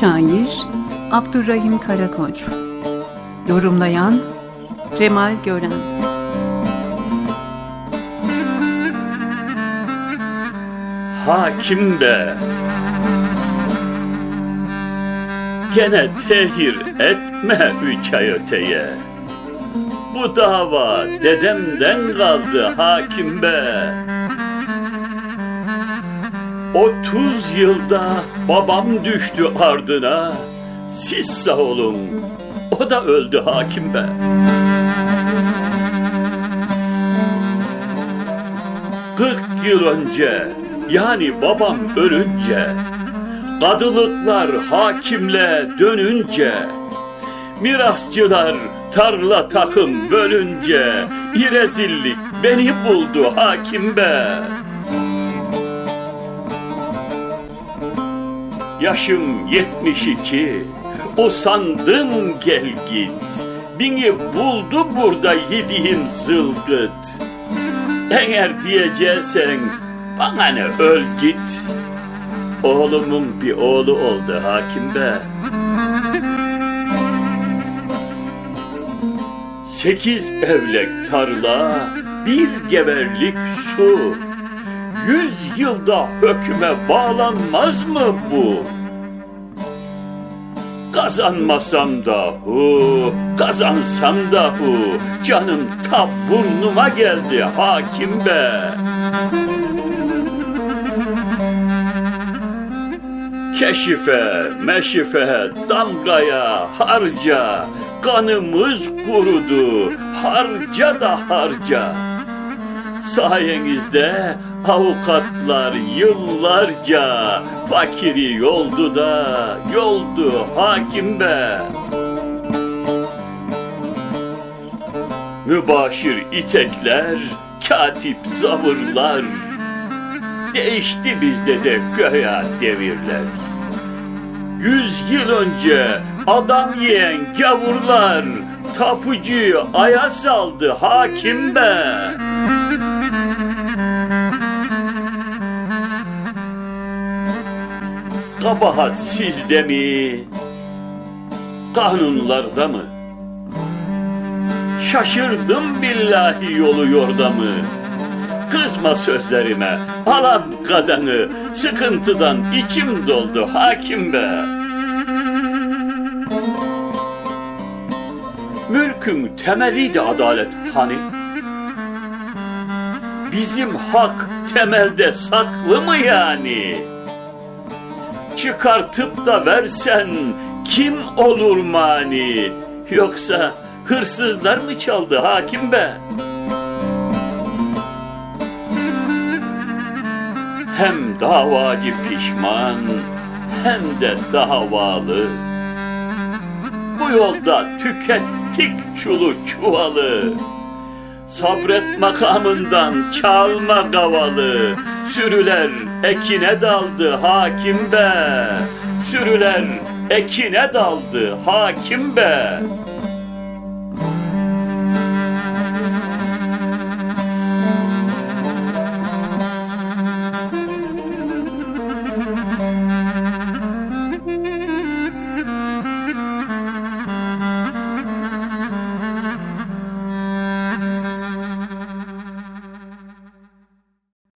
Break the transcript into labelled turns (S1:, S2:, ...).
S1: Şair Abdurrahim Karakoç Yorumlayan Cemal Gören
S2: Hakim be! Gene tehir etme ay öteye. Bu dava dedemden kaldı hakim be. Otuz yılda babam düştü ardına. Siz sağ olun, o da öldü hakim be. Kırk yıl önce yani babam ölünce Kadılıklar hakimle dönünce Mirasçılar tarla takım bölünce İrezillik beni buldu hakim be Yaşım 72 Usandım gel git Beni buldu burada yediğim zılgıt eğer diyeceksen bana ne öl git. Oğlumun bir oğlu oldu hakim be. Sekiz evlek tarla, bir geberlik su. Yüz yılda hüküme bağlanmaz mı bu? Kazanmasam da hu, kazansam da hu, canım ta burnuma geldi hakim be. Keşife, meşife, damgaya, harca, kanımız kurudu, harca da harca. Sayenizde avukatlar yıllarca fakiri yoldu da yoldu hakim be. Mübaşir itekler, katip zavırlar. Değişti bizde de göya devirler. Yüz yıl önce adam yiyen gavurlar tapucuyu aya saldı hakim be. Kabahat sizde mi? Kanunlarda mı? Şaşırdım billahi yolu yorda mı? Kızma sözlerime, alan kadını, sıkıntıdan içim doldu hakim be. Mülkün temeliydi adalet hani? Bizim hak temelde saklı mı yani? Çıkartıp da versen kim olur mani? Yoksa hırsızlar mı çaldı hakim be? Hem davacı pişman hem de davalı. Bu yolda tükettik çulu çuvalı. Sabret makamından çalma kavalı. Sürüler ekine daldı hakim be. Sürüler ekine daldı hakim be.